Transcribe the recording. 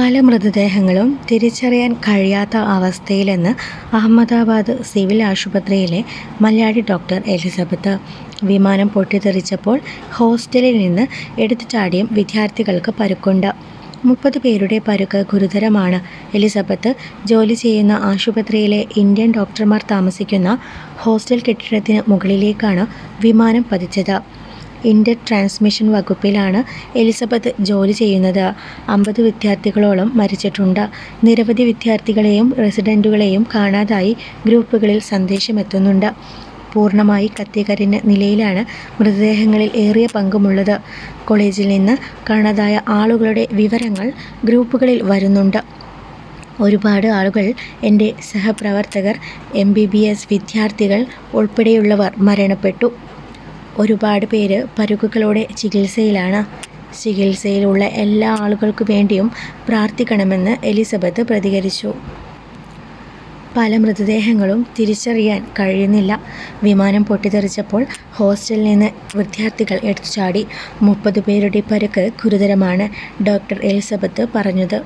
പല മൃതദേഹങ്ങളും തിരിച്ചറിയാൻ കഴിയാത്ത അവസ്ഥയിലെന്ന് അഹമ്മദാബാദ് സിവിൽ ആശുപത്രിയിലെ മലയാളി ഡോക്ടർ എലിസബത്ത്. വിമാനം പൊട്ടിത്തെറിച്ചപ്പോൾ ഹോസ്റ്റലിൽ നിന്ന് എടുത്തു ചാടിയും വിദ്യാർത്ഥികൾക്ക് പരുക്കുണ്ട്. മുപ്പത് പേരുടെ പരുക്ക് ഗുരുതരമാണ്. എലിസബത്ത് ജോലി ചെയ്യുന്ന ആശുപത്രിയിലെ ഇന്ത്യൻ ഡോക്ടർമാർ താമസിക്കുന്ന ഹോസ്റ്റൽ കെട്ടിടത്തിന് മുകളിലേക്കാണ് വിമാനം പതിച്ചത്. ഇന്റർ ട്രാൻസ്മിഷൻ വകുപ്പിലാണ് എലിസബത്ത് ജോലി ചെയ്യുന്നത്. അമ്പത് വിദ്യാർത്ഥികളോളം മരിച്ചിട്ടുണ്ട്. നിരവധി വിദ്യാർത്ഥികളെയും റെസിഡന്റുകളെയും കാണാതായി ഗ്രൂപ്പുകളിൽ സന്ദേശമെത്തുന്നുണ്ട്. പൂർണമായി കത്തിക്കരിഞ്ഞ നിലയിലാണ് മൃതദേഹങ്ങളിൽ ഏറിയ പങ്കുമുള്ളത്. കോളേജിൽ നിന്ന് കാണാതായ ആളുകളുടെ വിവരങ്ങൾ ഗ്രൂപ്പുകളിൽ വരുന്നുണ്ട്. ഒരുപാട് ആളുകൾ എന്റെ സഹപ്രവർത്തകർ എം ബി ബി എസ് വിദ്യാർത്ഥികൾ ഉൾപ്പെടെയുള്ളവർ മരണപ്പെട്ടു. ഒരുപാട് പേര് പരുക്കുകളോടെ ചികിത്സയിലാണ്. ചികിത്സയിലുള്ള എല്ലാ ആളുകൾക്കു വേണ്ടിയും പ്രാർത്ഥിക്കണമെന്ന് എലിസബത്ത് പ്രതികരിച്ചു. പല മൃതദേഹങ്ങളും തിരിച്ചറിയാൻ കഴിയുന്നില്ല. വിമാനം പൊട്ടിത്തെറിച്ചപ്പോൾ ഹോസ്റ്റലിൽ നിന്ന് വിദ്യാർത്ഥികൾ എടുത്തുചാടി. മുപ്പത് പേരുടെ പരുക്ക് ഗുരുതരമാണ് ഡോക്ടർ എലിസബത്ത് പറഞ്ഞത്.